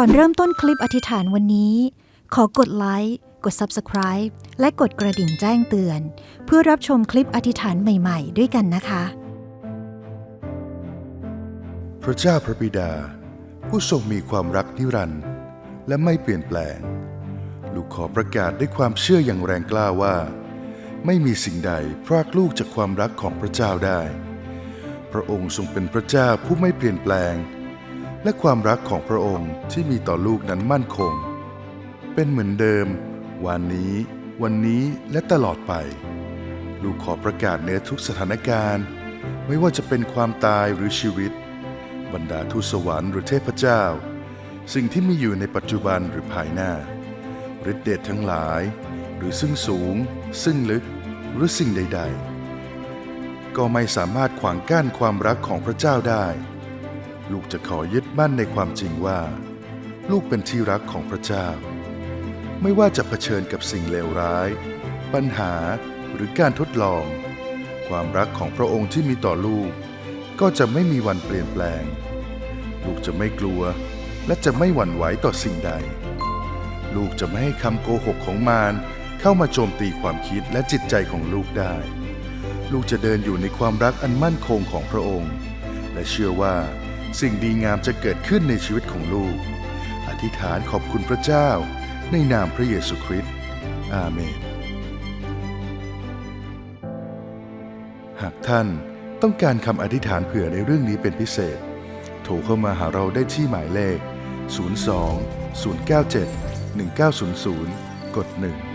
ก่อนเริ่มต้นคลิปอธิษฐานวันนี้ ขอกดไลค์กด Subscribe และกดกระดิ่งแจ้งเตือน เพื่อรับชมคลิปอธิษฐานใหม่ๆ ด้วยกันนะคะ พระเจ้าพระบิดา ผู้ทรงมีความรักนิรันดร์และไม่เปลี่ยนแปลง ลูกขอประกาศด้วยความเชื่ออย่างแรงกล้าว่า ไม่มีสิ่งใดพรากลูกจากความรักของพระเจ้าได้ พระองค์ทรงเป็นพระเจ้าผู้ไม่เปลี่ยนแปลง และความรักของพระองค์ที่มีต่อลูกนั้นมั่นคง เป็นเหมือนเดิม วันนี้ วันนี้และตลอดไป ลูกขอประกาศเหนือทุกสถานการณ์ ไม่ว่าจะเป็นความตายหรือชีวิต บรรดาทูตสวรรค์หรือเทพเจ้า สิ่งที่มีอยู่ในปัจจุบันหรือภายหน้าฤทธิเดชทั้งหลาย หรือซึ่งสูง ซึ่งลึกหรือสิ่งใด ๆ ก็ไม่สามารถขวางกั้นความรักของพระเจ้าได้ ลูกจะขอยึดมั่นในความจริงว่า ลูกเป็นที่รักของพระเจ้า ไม่ว่าจะเผชิญกับสิ่งเลวร้าย ปัญหาหรือการทดลอง ความรักของพระองค์ที่มีต่อลูก ก็จะไม่มีวันเปลี่ยนแปลง ลูกจะไม่กลัวและจะไม่หวั่นไหวต่อสิ่งใด ลูกจะไม่ให้คำโกหกของมารเข้ามาโจมตีความคิดและจิตใจของลูกได้ ลูกจะเดินอยู่ในความรักอันมั่นคงของพระองค์ และเชื่อว่า สิ่งดีงามจะเกิดขึ้นในชีวิตของลูก อธิษฐานขอบคุณพระเจ้า ในนามพระเยซูคริสต์อาเมน หากท่านต้องการคำอธิษฐานเผื่อในเรื่องนี้เป็นพิเศษ โทรเข้ามาหาเราได้ที่หมายเลข 02 097 1900 กด 1